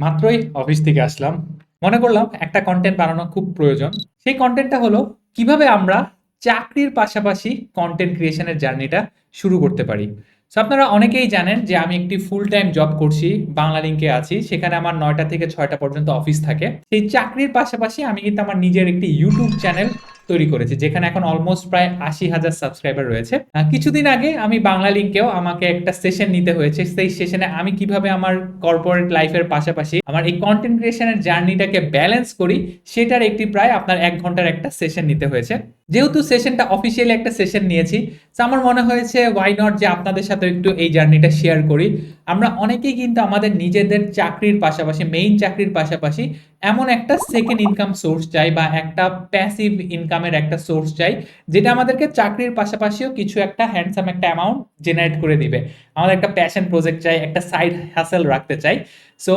মাত্রই অফিস থেকে আসলাম। মনে করলাম একটা কন্টেন্ট বানানো খুব প্রয়োজন। সেই কন্টেন্টটা হলো কীভাবে আমরা চাকরির পাশাপাশি কন্টেন্ট ক্রিয়েশনের জার্নিটা শুরু করতে পারি। সো আপনারা অনেকেই জানেন যে আমি একটি ফুল টাইম জব করছি, বাংলা লিঙ্কে আছি। সেখানে আমার নয়টা থেকে ছয়টা পর্যন্ত অফিস থাকে। সেই চাকরির পাশাপাশি আমি কিন্তু আমার নিজের একটি ইউটিউব চ্যানেল তৈরি করেছি, যেখানে এখন অলমোস্ট প্রায় আশি হাজার সাবস্ক্রাইবার রয়েছে। কিছুদিন আগে আমি বাংলা লিঙ্কেও আমাকে একটা সেশন নিতে হয়েছে, সেই সেশনে আমি কীভাবে আমার কর্পোরেট লাইফের পাশাপাশি আমার এই কন্টেন্ট ক্রিয়েশনের জার্নিটাকে ব্যালেন্স করি, সেটার একটি প্রায় আপনার এক ঘণ্টার একটা সেশন নিতে হয়েছে। যেহেতু সেশনটা অফিসিয়ালি একটা সেশন নিয়েছি আমার মনে হয়েছে ওয়াই নট যে আপনাদের সাথে একটু এই জার্নিটা শেয়ার করি। আমরা অনেকেই কিন্তু আমাদের নিজেদের চাকরির পাশাপাশি মেইন চাকরির পাশাপাশি এমন একটা সেকেন্ড ইনকাম সোর্স চাই বা একটা প্যাসিভ ইনকামের একটা সোর্স চাই, যেটা আমাদেরকে চাকরির পাশাপাশিও কিছু একটা হ্যান্ডসাম একটা অ্যামাউন্ট জেনারেট করে দিবে। আমাদের একটা প্যাশন প্রজেক্ট চাই, একটা সাইড হ্যাসেল রাখতে চাই। সো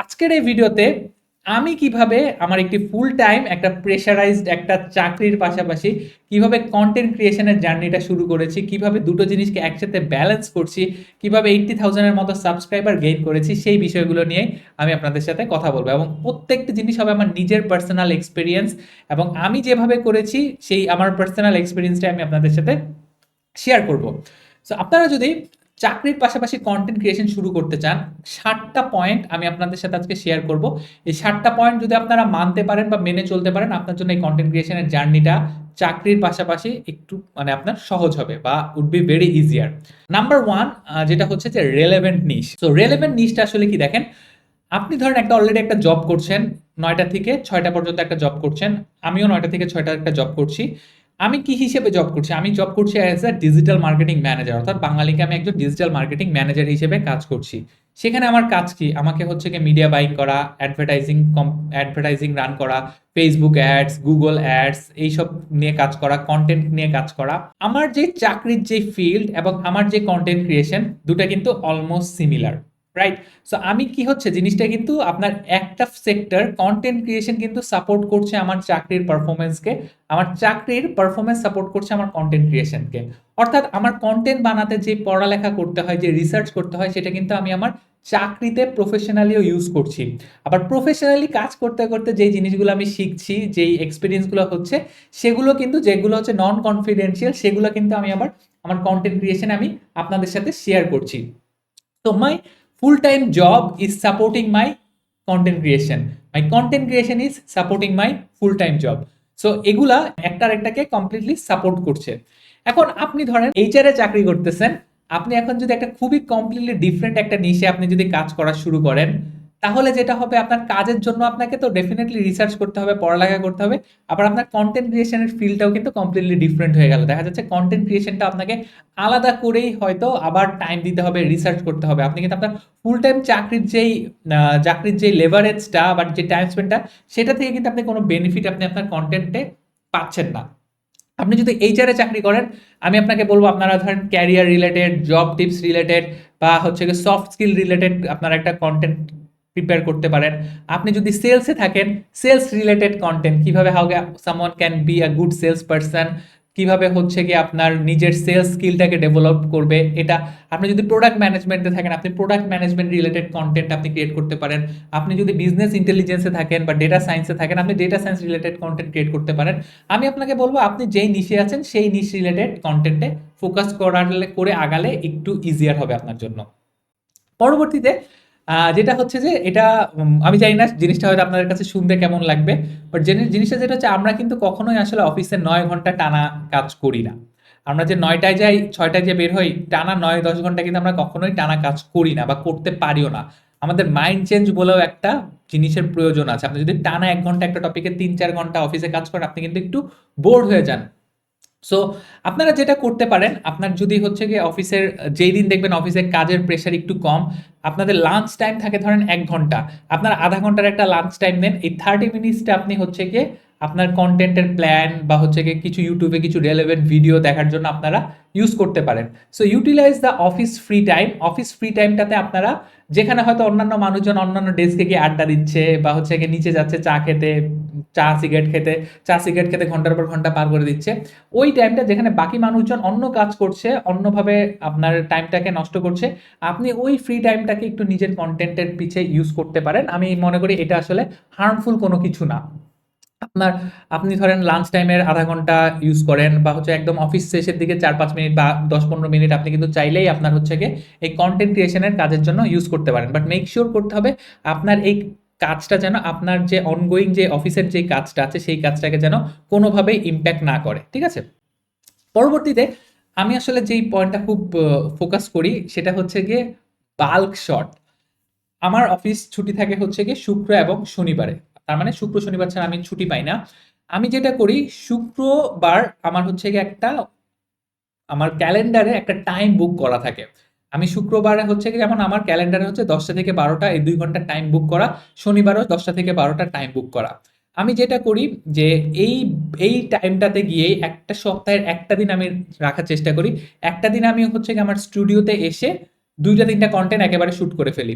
আজকের এই ভিডিওতে আমি কীভাবে আমার একটি ফুল টাইম একটা প্রেশারাইজড একটা চাকরির পাশাপাশি কীভাবে কন্টেন্ট ক্রিয়েশনের জার্নিটা শুরু করেছি, কীভাবে দুটো জিনিসকে একসাথে ব্যালেন্স করছি, কীভাবে এইটটি থাউজেন্ডের মতো সাবস্ক্রাইবার গেইন করেছি, সেই বিষয়গুলো নিয়ে আমি আপনাদের সাথে কথা বলব। এবং প্রত্যেকটি জিনিস হবে আমার নিজের পার্সোনাল এক্সপিরিয়েন্স এবং আমি যেভাবে করেছি, সেই আমার পার্সোনাল এক্সপিরিয়েন্সটা আমি আপনাদের সাথে শেয়ার করব। সো আপনারা যদি চাকরির পাশাপাশি কন্টেন্ট ক্রিয়েশন শুরু করতে চান, ষাটটা পয়েন্ট আমি আপনাদের সাথে আজকে শেয়ার করব। এই ষাটটা পয়েন্ট যদি আপনারা মানতে পারেন বা মেনে চলতে পারেন, আপনার জন্য এই কন্টেন্ট ক্রিয়েশনের জার্নিটা চাকরির পাশাপাশি একটু মানে আপনার সহজ হবে বা would be very easier number one যেটা হচ্ছে যে রেলেভেন্ট নিশ তো রেলেভেন্ট নিশটা আসলে কি দেখেন? আপনি ধরেন একটা অলরেডি একটা জব করছেন, নয়টা থেকে ছয়টা পর্যন্ত একটা জব করছেন, আমিও নয়টা থেকে ছয়টা একটা জব করছি। আমি কি হিসেবে জব করছি? আমি জব করছি as a digital marketing manager অর্থাৎ বাঙালিকে আমি একজন ডিজিটাল মার্কেটিং ম্যানেজার হিসেবে কাজ করছি। সেখানে আমার কাজ কি? আমাকে হচ্ছে কি মিডিয়া বাইং করা অ্যাডভার্টাইজিং অ্যাডভার্টাইজিং রান করা ফেসবুক অ্যাডস গুগল অ্যাডস এইসব নিয়ে কাজ করা কন্টেন্ট নিয়ে কাজ করা। আমার যে চাকরির যে ফিল্ড এবং আমার যে কন্টেন্ট ক্রিয়েশন দুটা কিন্তু অলমোস্ট সিমিলার রাইট সো আমি কি হচ্ছে? জিনিসটা কিন্তু আপনার একটা সেক্টর কন্টেন্ট ক্রিয়েশন কিন্তু সাপোর্ট করছে আমার চাকরির পারফরমেন্সকে আমার চাকরির পারফরমেন্স সাপোর্ট করছে আমার কন্টেন্ট ক্রিয়েশনকে অর্থাৎ আমার কন্টেন্ট বানাতে যে পড়ালেখা করতে হয়, যে রিসার্চ করতে হয়, সেটা কিন্তু আমি আমার চাকরিতে প্রফেশনালিও ইউজ করছি। আবার প্রফেশনালি কাজ করতে করতে যেই জিনিসগুলো আমি শিখছি, যেই এক্সপিরিয়েন্সগুলো হচ্ছে, সেগুলো কিন্তু যেগুলো হচ্ছে নন কনফিডেন্সিয়াল সেগুলো কিন্তু আমি আবার, আমার কন্টেন্ট ক্রিয়েশনে আমি আপনাদের সাথে শেয়ার করছি। তো my full time job is supporting my content creation. My content creation is supporting my full time job. So এগুলা একটার একটাকে কমপ্লিটলি সাপোর্ট করছে। এখন আপনি ধরেন এইচআরে চাকরি করতেছেন, আপনি এখন যদি একটা খুবই কমপ্লিটলি ডিফারেন্ট একটা নিশে আপনি যদি কাজ করা শুরু করেন তাহলে যেটা হবে আপনার কাজের জন্য আপনাকে তো ডেফিনেটলি রিসার্চ করতে হবে, পড়ালেখা করতে হবে। আবার আপনার কন্টেন্ট ক্রিয়েশনের ফিল্ডটাও কিন্তু কমপ্লিটলি ডিফারেন্ট হয়ে গেল। দেখা যাচ্ছে কন্টেন্ট ক্রিয়েশনটা আপনাকে আলাদা করেই হয়তো আবার টাইম দিতে হবে রিসার্চ করতে হবে। আপনি কিন্তু আপনার ফুল টাইম চাকরির যেই চাকরির যেই লেভারেজটা বা যে টাইম স্পেন্ডটা সেটা থেকে কিন্তু আপনি কোনো বেনিফিট আপনি আপনার কন্টেন্টে পাচ্ছেন না। আপনি যদি এইচআরে চাকরি করেন, আমি আপনাকে বলব আপনারা ধরেন career related job tips related বা হচ্ছে সফট স্কিল রিলেটেড আপনারা একটা কন্টেন্ট প্রিপেয়ার করতে পারেন। আপনি যদি সেলসে থাকেন সেলস রিলেটেড কন্টেন্ট কীভাবে how someone can be a good sales person কীভাবে হচ্ছে কি আপনার নিজের সেলস স্কিলটাকে ডেভেলপ করবে, এটা আপনি যদি প্রোডাক্ট ম্যানেজমেন্টে থাকেন, আপনি প্রোডাক্ট ম্যানেজমেন্ট রিলেটেড কন্টেন্ট আপনি ক্রিয়েট করতে পারেন। আপনি যদি বিজনেস ইন্টেলিজেন্সে থাকেন বা ডেটা সায়েন্সে থাকেন, আপনি data science related content create করতে পারেন। আমি আপনাকে বলব, আপনি যেই নিশে আছেন, সেই নিশ রিলেটেড কন্টেন্টে ফোকাস করালে, করে আগালে একটু ইজিয়ার হবে আপনার জন্য। পরবর্তীতে যেটা হচ্ছে যে এটা আমি জানি না জিনিসটা হয়তো আপনাদের কাছে শুনতে কেমন লাগবে বাট জিনিসটা যেটা হচ্ছে আমরা কিন্তু কখনোই আসলে অফিসে নয় ঘণ্টা টানা কাজ করি না। আমরা যে নয়টায় যাই, ছয়টায় যে বের হই, টানা নয়, দশ ঘণ্টা কিন্তু আমরা কখনোই টানা কাজ করি না বা করতে পারিও না। আমাদের মাইন্ড চেঞ্জ বলেও একটা জিনিসের প্রয়োজন আছে। আপনি যদি টানা এক ঘণ্টা একটা টপিকে তিন চার ঘণ্টা অফিসে কাজ করেন, আপনি কিন্তু একটু বোর হয়ে যান। সো আপনারা যেটা করতে পারেন, আপনার যদি হচ্ছে গিয়ে অফিসের, যেই দিন দেখবেন অফিসের কাজের প্রেশার একটু কম, আপনাদের লাঞ্চ টাইম থাকে ধরেন এক ঘণ্টা। আপনার আধা ঘণ্টার একটা লাঞ্চ টাইম নেন, এই থার্টি মিনিটসটা আপনি হচ্ছে গিয়ে আপনার কন্টেন্টের প্ল্যান বা হচ্ছে গিয়ে কিছু ইউটিউবে কিছু রেলেভেন্ট ভিডিও দেখার জন্য আপনারা ইউজ করতে পারেন। So utilize the office free time office free টাইমটাতে আপনারা যেখানে হয়তো অন্যান্য মানুষজন অন্যান্য ডেস্কে গিয়ে আড্ডা দিচ্ছে বা হচ্ছে গিয়ে নিচে যাচ্ছে চা খেতে, চা সিগারেট খেতে, চা সিগারেট খেতে ঘণ্টার পর ঘণ্টা পার করে দিচ্ছে। ওই টাইমটা যেখানে বাকি মানুষজন অন্য কাজ করছে, অন্যভাবে আপনার টাইমটাকে নষ্ট করছে, আপনি ওই ফ্রি টাইমটাকে একটু নিজের কন্টেন্টের পিছে ইউজ করতে পারেন। আমি মনে করি এটা আসলে হার্মফুল কোনো কিছু না। আপনার, আপনি ধরেন লাঞ্চ টাইমের আধা ঘণ্টা ইউজ করেন বা হচ্ছে একদম অফিস শেষের দিকে চার পাঁচ মিনিট বা দশ পনেরো মিনিট আপনি কিন্তু চাইলেই আপনার হচ্ছে গিয়ে এই কন্টেন্ট ক্রিয়েশনের কাজের জন্য ইউজ করতে পারেন। বাট মেক শিওর করতে হবে আপনার এই কাজটা যেন আপনার যে অনগোয়িং যে অফিসের যে কাজটা আছে সেই কাজটাকে যেন কোনোভাবেই ইম্প্যাক্ট না করে। ঠিক আছে? পরবর্তীতে আমি আসলে যেই পয়েন্টটা খুব ফোকাস করি সেটা হচ্ছে গিয়ে বাল্ক শট আমার অফিস ছুটি থাকে হচ্ছে গিয়ে শুক্র এবং শনিবারে। তার মানে শুক্র, শনিবার ছাড়া আমি ছুটি পাই না। আমি যেটা করি, শুক্রবার আমার হচ্ছে একটা, আমার ক্যালেন্ডারে একটা টাইম বুক করা থাকে। আমি শুক্রবারে হচ্ছে কি যেমন আমার ক্যালেন্ডারে হচ্ছে দশটা থেকে বারোটা, এই দুই ঘণ্টা টাইম বুক করা। শনিবারও দশটা থেকে বারোটা টাইম বুক করা। আমি যেটা করি যে, এই এই টাইমটাতে গিয়ে একটা সপ্তাহের একটা দিন আমি রাখার চেষ্টা করি। একটা দিন আমি হচ্ছে আমার স্টুডিওতে এসে দুইটা, তিনটা কন্টেন্ট একেবারে শ্যুট করে ফেলি।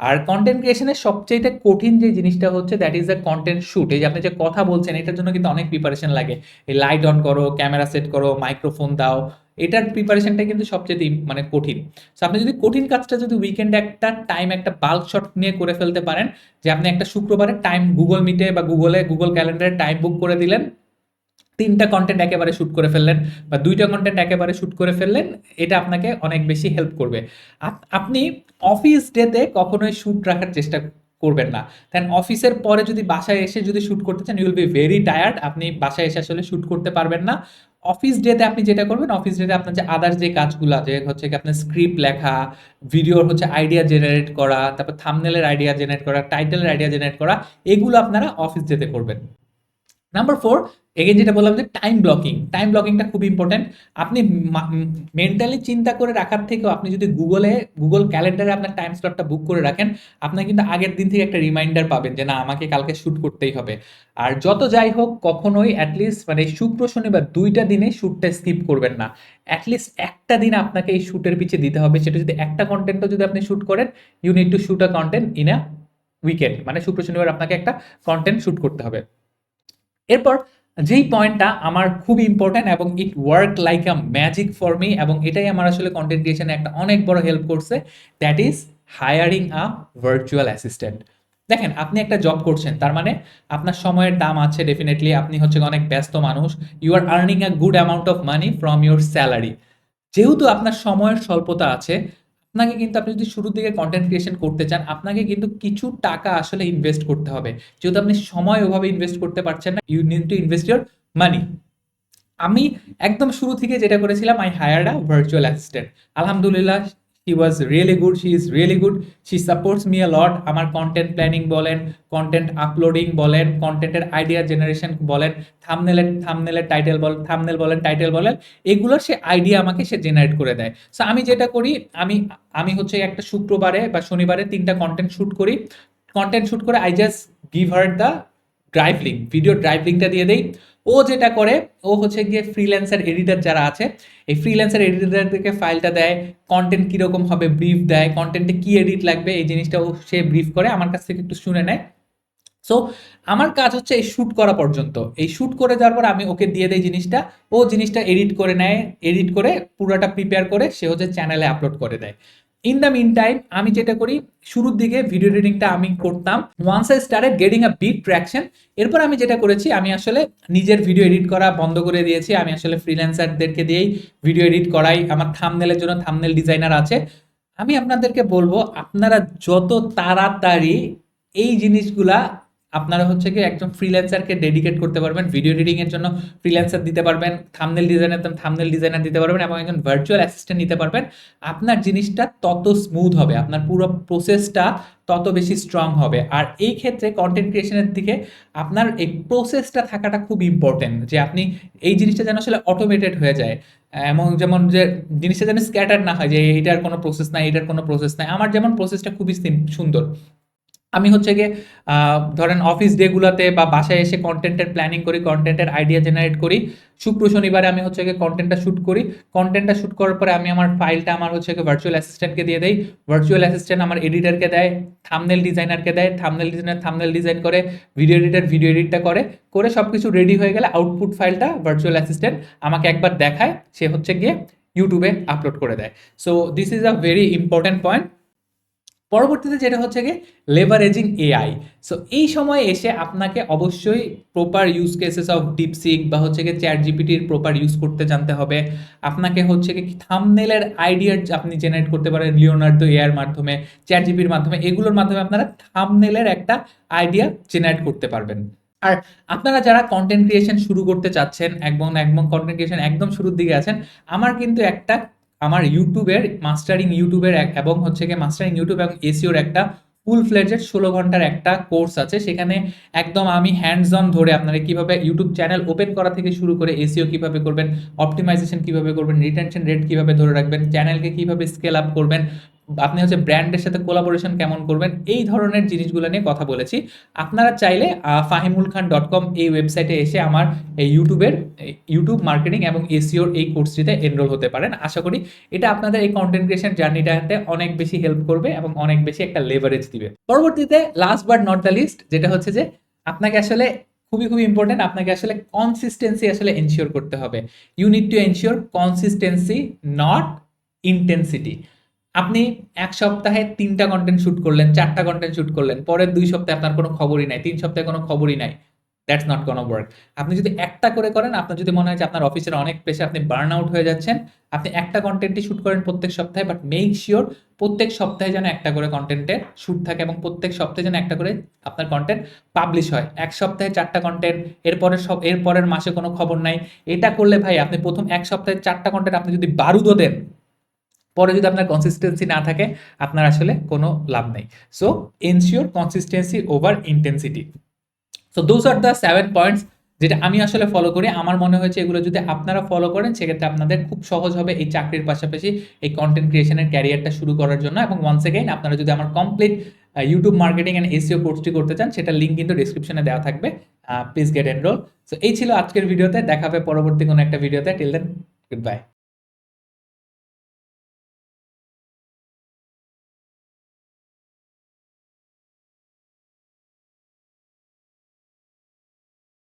আর কন্টেন্ট ক্রিয়েশনের সবচেয়ে কঠিন যে জিনিসটা হচ্ছে that is the content shoot এই যে আপনি যে কথা বলছেন, এটার জন্য কিন্তু অনেক প্রিপারেশন লাগে। এই লাইট অন করো ক্যামেরা সেট করো মাইক্রোফোন দাও, এটার প্রিপারেশনটা কিন্তু সবচেয়ে মানে কঠিন। সো আপনি যদি কঠিন কাজটা যদি উইকেন্ডে একটা টাইম একটা বাল্ক শট নিয়ে করে ফেলতে পারেন, যে আপনি একটা শুক্রবারে টাইম গুগল মিটে বা গুগলে গুগল ক্যালেন্ডারে টাইম বুক করে দিলেন তিনটা কন্টেন্ট একেবারে শ্যুট করে ফেললেন বা দুইটা কন্টেন্ট একেবারে শ্যুট করে ফেললেন, এটা আপনাকে অনেক বেশি হেল্প করবে। আপনি অফিস ডেতে কখনোই শ্যুট রাখার চেষ্টা করবেন না। দেন অফিসের পরে যদি বাসায় এসে যদি শ্যুট করতে চান ইউল বি ভেরি টায়ার্ড আপনি বাসায় এসে আসলে শ্যুট করতে পারবেন না। অফিস ডেতে আপনি যেটা করবেন অফিস ডেতে আপনার যে আদার্স যে কাজগুলো, যে হচ্ছে কি আপনার স্ক্রিপ্ট লেখা ভিডিওর হচ্ছে আইডিয়া জেনারেট করা, তারপর থামনেলের আইডিয়া জেনারেট করা টাইটেলের আইডিয়া জেনারেট করা, এগুলো আপনারা অফিস ডেতে করবেন। নাম্বার ফোর এগেন যেটা বললাম যে টাইম ব্লকিং টাইম ব্লকিংটা খুব ইম্পর্টেন্ট আপনি মেন্টালি চিন্তা করে রাখার থেকেও আপনি যদি গুগলে গুগল ক্যালেন্ডারে আপনার টাইম স্লটটা বুক করে রাখেন আপনার কিন্তু আগের দিন থেকে একটা রিমাইন্ডার পাবেন যে না, আমাকে কালকে শ্যুট করতেই হবে। আর যত যাই হোক, কখনোই অ্যাটলিস্ট মানে শুক্র শনিবার দুইটা দিনে শ্যুটটা স্কিপ করবেন না। অ্যাটলিস্ট একটা দিন আপনাকে এই শ্যুটের পিছিয়ে দিতে হবে। সেটা যদি একটা কন্টেন্টও যদি আপনি শ্যুট করেন you need to shoot a content in a weekend মানে শুক্র, শনিবার আপনাকে একটা কন্টেন্ট শ্যুট করতে হবে। এরপর যেই পয়েন্টটা আমার খুব ইম্পর্ট্যান্ট এবং it work like a magic for me এবং এটাই আমার আসলে কন্টেন্ট ক্রিয়েশনে একটা অনেক বড় হেল্প করছে that is hiring a virtual assistant দেখেন, আপনি একটা জব করছেন, তার মানে আপনার সময়ের দাম আছে ডেফিনেটলি আপনি হচ্ছে অনেক ব্যস্ত মানুষ you are earning a good amount of money from your salary যেহেতু আপনার সময়ের স্বল্পতা আছে আপনাকে কিন্তু আপনি যদি শুরুর দিকে কন্টেন্ট ক্রিয়েশন করতে চান, আপনাকে কিন্তু কিছু টাকা আসলে ইনভেস্ট করতে হবে। যেহেতু আপনি সময় ওভাবে ইনভেস্ট করতে পারছেন না you need to invest your money আমি একদম শুরু থেকে যেটা করেছিলাম I hire a virtual assistant আলহামদুলিল্লাহ she was really good she is really good she supports me lot আমার কন্টেন্ট প্ল্যানিং বলেন কন্টেন্ট আপলোডিং বলেন কন্টেন্টের আইডিয়া জেনারেশন বলেন থামনেলের থামনেলের টাইটেল বল থামনেল বলেন টাইটেল বলেন এগুলোর সে আইডিয়া আমাকে সে জেনারেট করে দেয়। সো আমি যেটা করি, আমি আমি হচ্ছে একটা শুক্রবারে বা শনিবারে তিনটা কন্টেন্ট শ্যুট করি। কন্টেন্ট শ্যুট করে I just give her the drive link video drive লিঙ্কটা দিয়ে দেই। ও যেটা করে, ও হচ্ছে গিয়ে ফ্রিল্যান্সার এডিটার যারা আছে, এই ফ্রিল্যান্সার এডিটরদেরকে ফাইলটা দেয় কন্টেন্ট কীরকম হবে ব্রিফ দেয় কন্টেন্টে কী এডিট লাগবে, এই জিনিসটা ও সে ব্রিফ করে, আমার কাছ থেকে একটু শুনে নেয়। সো আমার কাজ হচ্ছে এই শ্যুট করা পর্যন্ত। এই শ্যুট করে যাওয়ার পর আমি ওকে দিয়ে দেই জিনিসটা, ও জিনিসটা এডিট করে নেয় এডিট করে পুরোটা প্রিপেয়ার করে সে হচ্ছে চ্যানেলে আপলোড করে দেয়। ইন দ্য মিন টাইম আমি যেটা করি, শুরুর দিকে ভিডিও এডিটিংটা আমি করতাম। Once I started getting a bit traction এরপর আমি যেটা করেছি, আমি আসলে নিজের ভিডিও এডিট করা বন্ধ করে দিয়েছি। আমি আসলে ফ্রিল্যান্সারদেরকে দিয়েই ভিডিও এডিট করাই। আমার থামনেলের জন্য থামনেল ডিজাইনার আছে। আমি আপনাদেরকে বলব, আপনারা যত তাড়াতাড়ি এই জিনিসগুলা আপনারা হচ্ছে কি একজন ফ্রিল্যান্সারকে ডেডিকেট করতে পারবেন ভিডিও এডিটিং এর জন্য ফ্রিল্যান্সার দিতে পারবেন থামনেল ডিজাইনার থামনেল ডিজাইনার দিতে পারবেন এবং একজন ভার্চুয়াল অ্যাসিস্ট্যান্ট নিতে পারবেন। আপনার জিনিসটা তত স্মুথ হবে, আপনার পুরো প্রসেসটা তত বেশি স্ট্রং হবে। আর এই ক্ষেত্রে কন্টেন্ট ক্রিয়েশনের দিকে আপনার এই প্রসেসটা থাকাটা খুব ইম্পর্টেন্ট যে আপনি এই জিনিসটা যেন আসলে অটোমেটেড হয়ে যায়। এমন যেমন যে জিনিসটা যেন স্ক্যাটার না হয়, যে এটার কোনো প্রসেস নাই এটার কোনো প্রসেস নাই। আমার যেমন প্রসেসটা খুবই সুন্দর। আমি হচ্ছে গিয়ে ধরেন অফিস ডেগুলোতে বা বাসায় এসে কন্টেন্টের প্ল্যানিং করি কন্টেন্টের আইডিয়া জেনারেট করি, শুক্র শনিবারে আমি হচ্ছে গিয়ে কন্টেন্টটা শ্যুট করি কন্টেন্টটা শ্যুট করার পরে আমি আমার ফাইলটা আমার হচ্ছে গিয়ে ভার্চুয়াল অ্যাসিস্ট্যান্টকে দিয়ে দেই ভার্চুয়াল অ্যাসিস্ট্যান্ট আমার এডিটরকে দেয় থামনেল ডিজাইনারকে দেয় থামনেল ডিজাইনার থামনেল ডিজাইন করে ভিডিও এডিটর ভিডিও এডিটটা করে করে সব কিছু রেডি হয়ে গেলে আউটপুট ফাইলটা ভার্চুয়াল অ্যাসিস্ট্যান্ট আমাকে একবার দেখায়, সে হচ্ছে গিয়ে ইউটিউবে আপলোড করে দেয়। So this is a very important point পরবর্তীতে যেটা হচ্ছে গিয়ে লেভারেজিং এআই সো এই সময় এসে আপনাকে অবশ্যই proper use cases of DeepSeek বা হচ্ছে গিয়ে চ্যাট জিপিটির প্রপার ইউজ করতে জানতে হবে। আপনাকে হচ্ছে কি থামনেলের আইডিয়া আপনি জেনারেট করতে পারেন লিওনার্ডো এআর মাধ্যমে চ্যাট জিপির মাধ্যমে, এগুলোর মাধ্যমে আপনারা থামনেলের একটা আইডিয়া জেনারেট করতে পারবেন। আর আপনারা যারা কন্টেন্ট ক্রিয়েশন শুরু করতে চাচ্ছেন, একদম একদম কন্টেন্ট ক্রিয়েশন একদম শুরুর দিকে আছেন, আমার কিন্তু একটা আমার ইউটিউবের মাস্টারিং ইউটিউবের এবং হচ্ছে কি মাস্টারিং ইউটিউব এবং এসিওর একটা ফুল ফ্লেজের ষোলো ঘণ্টার একটা কোর্স আছে। সেখানে একদম আমি হ্যান্ডস অন ধরে আপনারা কীভাবে ইউটিউব চ্যানেল ওপেন করা থেকে শুরু করে এসিও কীভাবে করবেন অপটিমাইজেশন কীভাবে করবেন রিটেনশন রেট কীভাবে ধরে রাখবেন চ্যানেলকে কীভাবে স্কেল আপ করবেন আপনি হচ্ছে ব্র্যান্ডের সাথে কোলাবোরেশন কেমন করবেন, এই ধরনের জিনিসগুলো নিয়ে কথা বলেছি। আপনারা চাইলে ফাহিমুল খান ডট কম এই ওয়েবসাইটে এসে আমার এই ইউটিউবের ইউটিউব মার্কেটিং এবং এসিওর এই কোর্সটিতে এনরোল হতে পারেন। আশা করি এটা আপনাদের এই কন্টেন্ট ক্রিয়েশন জার্নিটাতে অনেক বেশি হেল্প করবে এবং অনেক বেশি একটা লেভারেজ দিবে। পরবর্তীতে last but not the least যেটা হচ্ছে যে, আপনাকে আসলে খুবই খুবই ইম্পর্টেন্ট আপনাকে আসলে কনসিস্টেন্সি আসলে এনশিওর করতে হবে। You need to ensure consistency not intensity আপনি এক সপ্তাহে তিনটা কন্টেন্ট শুট করলেন, চারটা কন্টেন্ট শুট করলেন, পরের দুই সপ্তাহে আপনার কোনো খবরই নাই, তিন সপ্তাহে কোনো খবরই নাই দ্যাটস নট কোনো ওয়ার্ক আপনি যদি একটা করে করেন, আপনার যদি মনে হয় যে আপনার অফিসের অনেক পেশে আপনি বার্ন আউট হয়ে যাচ্ছেন, আপনি একটা কন্টেন্টই শ্যুট করেন প্রত্যেক সপ্তাহে বাট মেক শিওর প্রত্যেক সপ্তাহে যেন একটা করে কন্টেন্টের শ্যুট থাকে এবং প্রত্যেক সপ্তাহে যেন একটা করে আপনার কন্টেন্ট পাবলিশ হয়। এক সপ্তাহে চারটা কন্টেন্ট এরপরে সব, এরপরের মাসে কোনো খবর নাই। এটা করলে ভাই, আপনি প্রথম এক সপ্তাহে চারটা কন্টেন্ট আপনি যদি বারুদও দেন পরে যদি আপনার কনসিস্টেন্সি না থাকে, আপনার আসলে কোনো লাভ নেই। So ensure consistency over intensity so those are the seven points যেটা আমি আসলে ফলো করি। আমার মনে হয়েছে এগুলো যদি আপনারা ফলো করেন, সেক্ষেত্রে আপনাদের খুব সহজ হবে এই চাকরির পাশাপাশি এই কন্টেন্ট ক্রিয়েশনের ক্যারিয়ারটা শুরু করার জন্য। এবং ওয়ান্স এগেইন আপনারা যদি আমার complete YouTube marketing and SEO কোর্সটি করতে চান, সেটা লিঙ্ক কিন্তু ডিসক্রিপশনে দেওয়া থাকবে। প্লিজ গেট এনরোল সো এই ছিল আজকের ভিডিওতে দেখা হবে পরবর্তী কোনো একটা ভিডিওতে টিল দেন গুড বাই